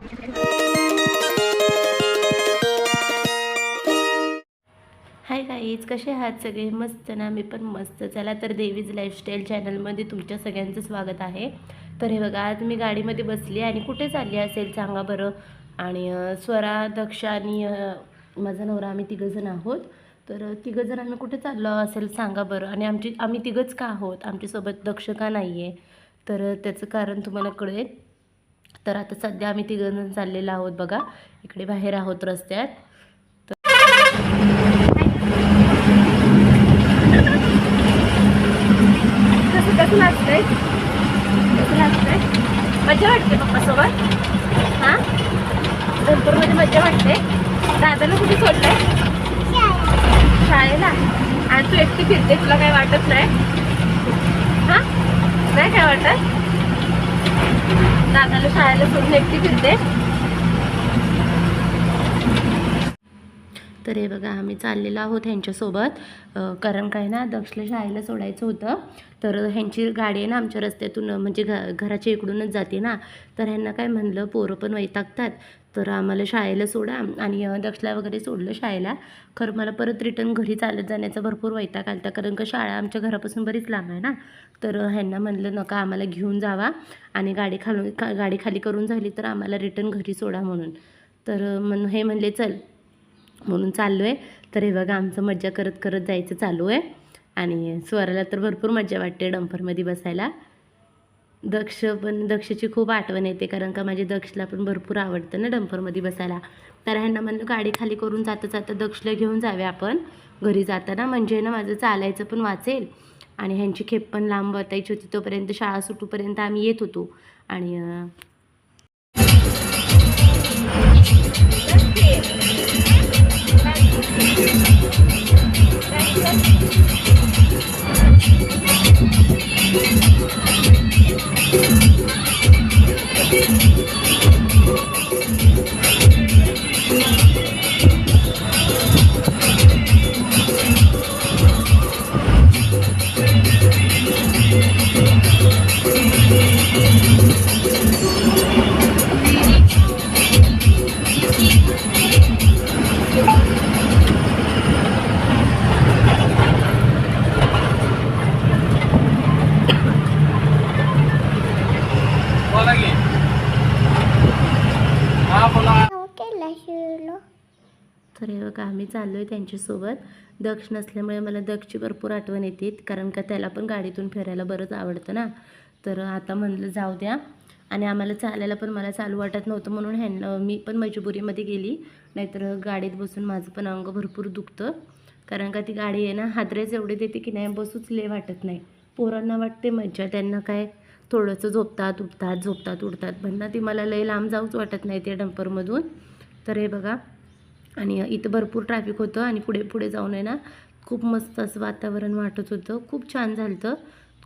Hi guys कसे आहात सगळे? मस्त ना? मी पण मस्त. चला तर देवीज लाईफस्टाईल चॅनलमध्ये तुमच्या सगळ्यांचं स्वागत आहे. तर हे बघा आज मी गाडीमध्ये बसली आणि कुठे चालली असेल सांगा बरं. आणि स्वरा दक्ष आणि माझा नवरा आम्ही तिघंजण आहोत. तर तिघंजण आम्ही कुठे चाललो असेल सांगा बरं. आणि आमची आम्ही तिघंच का आहोत? आमच्यासोबत दक्ष का नाही आहे तर त्याचं कारण तुम्हाला कळेल. तर आता सध्या आम्ही तिघंजण चाललेलो आहोत बघा. इकडे बाहेर आहोत रस्त्यात. कसं कसं कसं मजा वाटते पप्पासोबत? हां? धनपूरमध्ये मजा वाटते? दादाला कुठे सोडलंय? शाळेला. आणि तू एकटी फिरते तुला काय वाटत नाही? हां? नाही काय वाटत? दादाला शाळेला सोडून एकटी फिरते. तर हे बघा आम्ही चाललेलो आहोत ह्यांच्यासोबत. कारण काय ना दक्षला शाळेला सोडायचं होतं. तर ह्यांची गाडी आहे ना आमच्या रस्त्यातून म्हणजे घ घराच्या इकडूनच जाते ना. तर ह्यांना काय म्हणलं पोरं पण वैतागतात. तर आम्हाला शाळेला सोडा. आणि दक्षला वगैरे सोडलं शाळेला. खरं मला परत रिटर्न घरी चालत जाण्याचा भरपूर वैताग आलता. कारण का शाळा आमच्या घरापासून बरीच लांब आहे ना. तर ह्यांना म्हणलं नका आम्हाला घेऊन जावा. आणि गाडी खालून गाडी खाली करून झाली तर आम्हाला रिटर्न घरी सोडा म्हणून. तर मन हे म्हणले चल. म्हणून चाललो आहे. तर हे बघा आमचं मज्जा करत करत जायचं चालू आहे. आणि स्वराला तर भरपूर मज्जा वाटते डंपरमध्ये बसायला. दक्ष पण दक्षची खूप आठवण येते कारण का माझ्या दक्षला पण भरपूर आवडतं ना डंपरमध्ये बसायला. तर ह्यांना म्हणलं गाडी खाली करून जाता जाता दक्षला घेऊन जावे आपण. घरी जाताना म्हणजे ना माझं चालायचं पण वाचेल. आणि ह्यांची खेप पण लांब वाटायची होती तोपर्यंत शाळा सुटूपर्यंत आम्ही येत होतो. आणि अं, बोला चाललो आहे त्यांच्यासोबत. दक्ष नसल्यामुळे मला दक्षची भरपूर आठवण येते. कारण का त्याला पण गाडीतून फिरायला बरंच आवडतं ना. तर आता म्हणलं जाऊ द्या. आणि आम्हाला चालायला पण मला चालू वाटत नव्हतं म्हणून ह्यांना मी पण मजबुरीमध्ये गेली. नाहीतर गाडीत बसून माझं पण अंग भरपूर दुखतं. कारण का ती गाडी आहे ना हादरेच एवढे देते की नाही बसूच ले वाटत नाही. पोरांना वाटते मज्जा त्यांना काय थोडंसं झोपतात उठतात झोपतात उठतात. पण ना ती मला लय लांब जाऊच वाटत नाही त्या डंपरमधून. तर हे बघा आणि इथं भरपूर ट्रॅफिक होतं आणि पुढे पुढे जाऊन आहे ना खूप मस्त असं वातावरण वाटत होतं. खूप छान झालं होतं.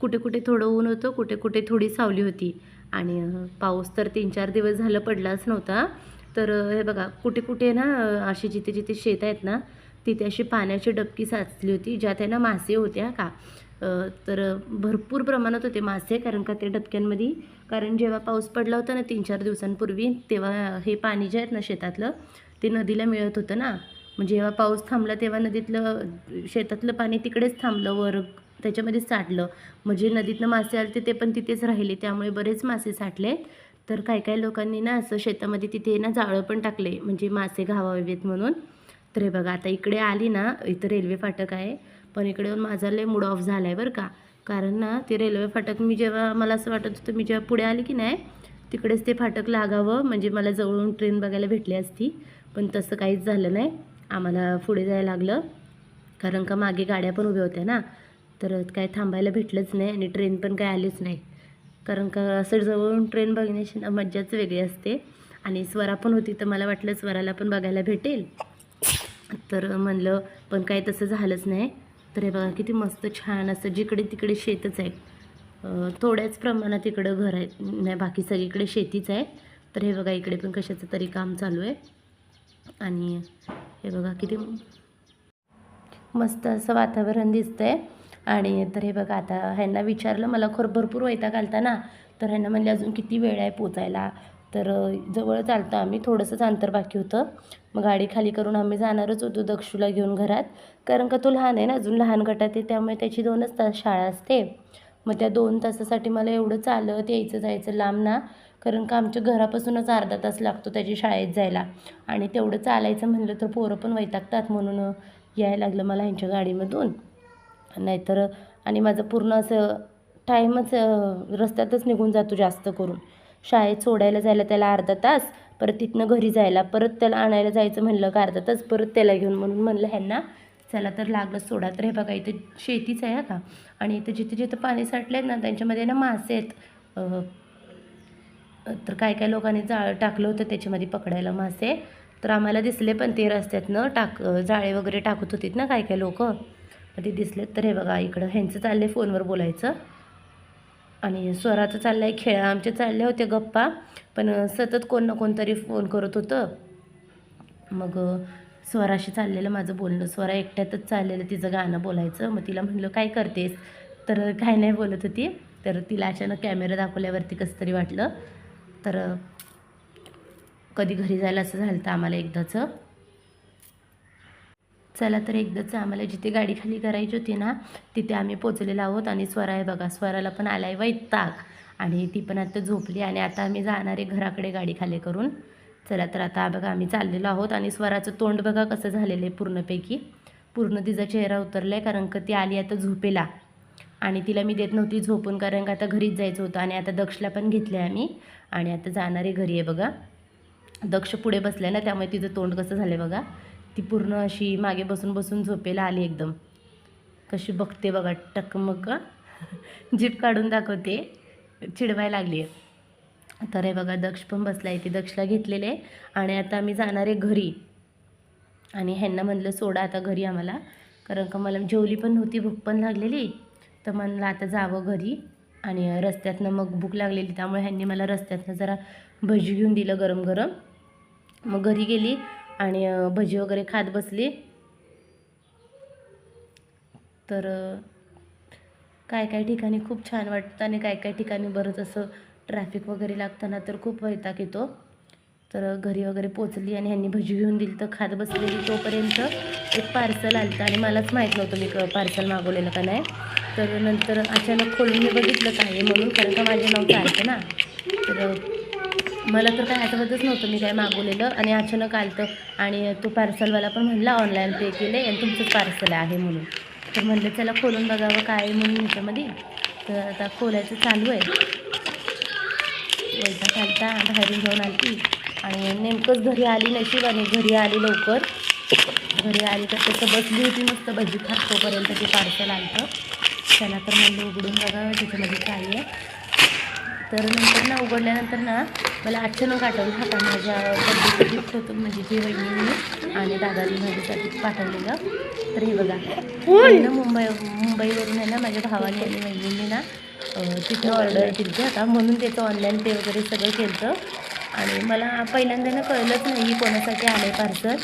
कुठे कुठे थोडं ऊन होतं कुठे कुठे थोडी सावली होती. आणि पाऊस तर तीन चार दिवस झालं पडलाच नव्हता. तर हे बघा कुठे कुठे ना असे अशी जिथे जिथे शेत आहेत ना तिथे अशी पाण्याची डबकी साचली होती ज्यात आहे ना मासे होत्या का? तर भरपूर प्रमाणात होते मासे कारण का ते डबक्यांमध्ये कारण जेव्हा पाऊस पडला होता ना तीन चार दिवसांपूर्वी तेव्हा हे पाणी जे आहेत ना शेतातलं ते नदीला मिळत होतं ना. म्हणजे जेव्हा पाऊस थांबला तेव्हा नदीतलं शेतातलं पाणी तिकडेच थांबलं वर त्याच्यामध्येच साठलं. म्हणजे नदीतनं मासे आले ते पण तिथेच राहिले. त्यामुळे बरेच मासे साठले. तर काही काही लोकांनी ना असं शेतामध्ये तिथे ना जाळं पण टाकले. म्हणजे मासे घावावेत म्हणून. तर हे बघा आता इकडे आली ना इथं रेल्वे फाटक आहे. पण इकडे येऊन माझा लय मूड ऑफ झाला आहे बरं का. कारण ना ते रेल्वे फाटक मी जेव्हा मला असं वाटत होतं मी जेव्हा पुढे आली की नाही तिकडेच ते फाटक लागावं. म्हणजे मला जवळून ट्रेन बघायला भेटली असती. पण तसं काहीच झालं नाही. आम्हाला पुढे जायला लागलं. कारण का मागे गाड्या पण उभ्या होत्या ना. तर काय थांबायला भेटलंच नाही आणि ट्रेन पण काय आलीच नाही. कारण का असं जवळून ट्रेन बघण्याची मज्जाच वेगळी असते. आणि स्वरा पण होती तर मला वाटलं स्वराला पण बघायला भेटेल. तर म्हणलं पण काही तसं झालंच नाही. तर हे बघा किती मस्त छान असं जिकडे तिकडे शेतच आहे. थोड्याच प्रमाणात इकडं घर आहे नाही बाकी सगळीकडे शेतीच आहे. तर हे बघा इकडे पण कशाचं तरी काम चालू आहे. आणि हे बघा किती मस्त असं वातावरण दिसतंय. आणि तर हे बघा आता ह्यांना विचारलं मला खर भरपूर वैताग आलता ना. तर ह्यांना म्हणले अजून किती वेळ आहे पोचायला? तर जवळच जवळ आम्ही थोडंसंच अंतर बाकी होतं. मग गाडी खाली करून आम्ही जाणारच होतो दक्षूला घेऊन घरात. कारण का तो लहान आहे ना अजून लहान गटात आहे त्यामुळे त्याची दोनच तास शाळा असते. मग त्या दोन तासासाठी मला एवढं चालत यायचं जायचं लांब ना. कारण का आमच्या घरापासूनच अर्धा तास लागतो त्याची शाळेत जायला. आणि तेवढं चालायचं म्हणलं तर पोरं पण वैतागतात म्हणून यायला लागलं मला ह्यांच्या गाडीमधून. नाहीतर आणि माझं पूर्ण असं टाईमच रस्त्यातच निघून जातो जास्त करून. शाळेत सोडायला जायला त्याला अर्धा तास परत तिथनं घरी जायला परत त्याला आणायला जायचं म्हणलं का अर्धा तास परत त्याला घेऊन म्हणून म्हणलं ह्यांना चला तर लागलं सोडा. तर हे बघा इथं शेतीच आहे का? आणि इथं जिथे जिथं पाणी साठलं आहेत ना त्यांच्यामध्ये ना मासे आहेत. तर काय काय लोकांनी जाळं टाकलं होतं त्याच्यामध्ये पकडायला मासे. तर आम्हाला दिसले पण ते रस्त्यातनं टाक जाळे वगैरे टाकत होतीत ना काय काय लोक. ते दिसलेत. तर हे बघा इकडं ह्यांचं चाललं आहे फोनवर बोलायचं. आणि स्वराचं चाललं आहे खेळ. आमचे चालले होते गप्पा पण सतत कोण ना कोणतरी फोन करत होतं. मग स्वराशी चाललेलं माझं बोलणं. स्वरा एकट्यातच चाललेलं तिचं गाणं बोलायचं. मग तिला म्हणलं काय करतेस? तर काय नाही बोलत होती. तर तिला अचानक कॅमेरा दाखवल्यावरती कसं तरी वाटलं. तर कधी घरी जायला असं झालं तर आम्हाला एकदाचं चला तर एकदाच आम्हाला जिथे गाडी खाली करायची होती ना तिथे आम्ही पोचलेलो आहोत आणि स्वरा आहे बघा स्वराला पण आलाय वैताग आणि ती पण आता झोपली आणि आता आम्ही जाणार आहे घराकडे गाडी खाली करून. चला तर आता बघा आम्ही चाललेलो आहोत आणि स्वराचं तोंड बघा कसं झालेलं आहे पूर्णपैकी. पूर्ण तिचा चेहरा उतरला आहे कारण का ती आली आता झोपेला. आणि तिला मी देत नव्हती झोपून कारण का आता घरीच जायचं होतं आणि आता दक्षला पण घेतलं आहे आम्ही. आणि आता जाणारे घरी आहे बघा. दक्ष पुढे बसले ना त्यामुळे तिचं तोंड कसं झालं आहे बघा. ती पूर्ण अशी मागे बसून बसून झोपेला आली एकदम. कशी बघते बघा टकमक जीप काढून दाखवते. चिडवायला लागली आहे. तर हे बघा दक्ष पण बसला आहे ती दक्षला घेतलेले आणि आता आम्ही जाणार आहे घरी. आणि ह्यांना म्हणलं सोडा आता घरी आम्हाला. कारण का मला जेवली पण नव्हती भूक पण लागलेली. तर म्हणलं आता जावं घरी. आणि रस्त्यातनं मग भूक लागलेली त्यामुळे ह्यांनी मला रस्त्यातनं जरा भजी घेऊन दिलं गरम गरम. मग घरी गेली आणि भजी वगैरे खात बसली. तर काय काय ठिकाणी खूप छान वाटतं आणि काय काय ठिकाणी बरंच असं ट्रॅफिक वगैरे लागताना तर खूप वैताग येतो. तर घरी वगैरे पोचली आणि ह्यांनी भजी घेऊन दिली. तर खात बसलेली तोपर्यंत एक पार्सल आलं आणि मलाच माहीत नव्हतं मी क पार्सल मागवलेलं का नाही. तर नंतर अचानक खोलून मी बघितलं काय आहे म्हणून कारण का माझे नाव चालतं ना? तर मला तर काय आठवतच नव्हतं मी काय मागवलेलं आणि अचानक आलं आणि तो पार्सलवाला पण म्हणला ऑनलाईन पे केले आणि तुमचंच पार्सल आहे म्हणून. तर म्हणलं चला खोलून बघावं काय आहे म्हणून ह्याच्यामध्ये. तर आता खोलायचं चालू आहे. वैता खालता बाहेरून जाऊन आली आणि नेमकंच घरी आली नशिबाने घरी आली लवकर. घरी आली तर तसं बसली होती मस्त भजी खात तोपर्यंत ते पार्सल आलं त्याला तर म्हणलं उघडून बघावं त्याच्यामध्ये काय आहे. तर नंतर ना उघडल्यानंतर ना मला अचानक आठवलं हा का माझ्या बड्डेचं गिफ्ट होतं म्हणजे जे वहिनींनी आणि दादानी माझ्यासाठी पाठवलेलं. तर हे बघा. ना मुंबई मुंबईवरून आहे ना माझ्या भावाने आणि वहिनींनी ना तिथं ऑर्डर होती आता म्हणून त्याचं ऑनलाईन पे वगैरे सगळं केलं होतं आणि मला पहिल्यांदा ना कळलंच नाही कोणासाठी आलं आहे पार्सल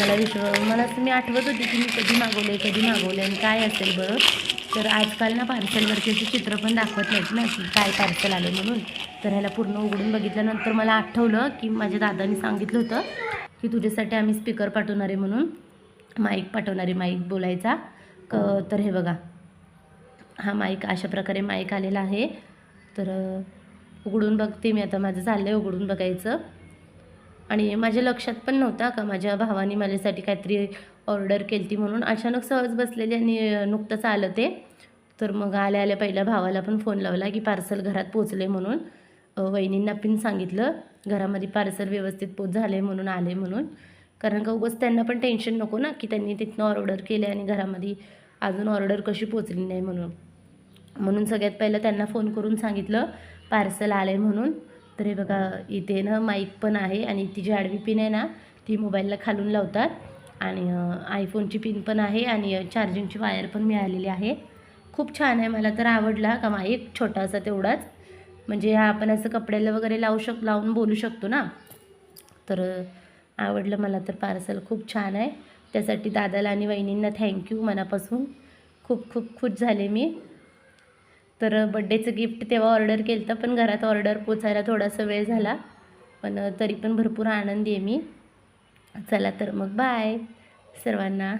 मला विश्व मला असं मी आठवत होती की मी कधी मागवलं आहे कधी मागवलं आणि काय असेल बरं. तर आजकाल ना पार्सलवरती असे चित्र पण दाखवत नाहीत ना की काय पार्सल आलं म्हणून. तर ह्याला पूर्ण उघडून बघितल्यानंतर मला आठवलं की माझ्या दादानी सांगितलं होतं की तुझ्यासाठी आम्ही स्पीकर पाठवणार आहे म्हणून. माईक पाठवणार आहे माईक बोलायचा. क तर हे बघा. हा माईक अशा प्रकारे माईक आलेला आहे. तर उघडून बघते मी आता. माझं चाललं आहे उघडून बघायचं. आणि माझ्या लक्षात पण नव्हता का? माझ्या भावाने माझ्यासाठी काहीतरी ऑर्डर केली ती म्हणून. अचानक सहज बसलेली आणि नुकतंच आलं ते. तर मग आल्या आल्या पहिल्या भावाला पण फोन लावला की पार्सल घरात पोचले म्हणून. वहिनींना पण सांगितलं घरामध्ये पार्सल व्यवस्थित पोच झाले म्हणून आले म्हणून. कारण का उगंच त्यांना पण टेन्शन नको ना की त्यांनी तिथनं ऑर्डर केले आणि घरामध्ये अजून ऑर्डर कशी पोचली नाही म्हणून. म्हणून सगळ्यात पहिलं त्यांना फोन करून सांगितलं पार्सल आलं आहे म्हणून. तर हे बघा इथे ना माईक पण आहे आणि ती जी आडवी पिन आहे ना ती मोबाईलला खालून लावतात. आणि आयफोनची पिन पण आहे आणि चार्जिंगची वायर पण मिळालेली आहे. खूप छान आहे मला तर आवडला का माईक छोटासा तेवढाच. म्हणजे हा आपण असं कपड्याला वगैरे लावू शक लावून बोलू शकतो ना. तर आवडलं मला तर पार्सल खूप छान आहे. त्यासाठी दादाला आणि वहिनींना थँक्यू मनापासून. खूप खूप खुश झाले मी. तर बड्डेचं गिफ्ट तेव्हा ऑर्डर केलं होतं पण घरात ऑर्डर पोचायला थोडासा वेळ झाला. पण तरी पण भरपूर आनंदी आहे मी. चला तर मग बाय सर्वांना.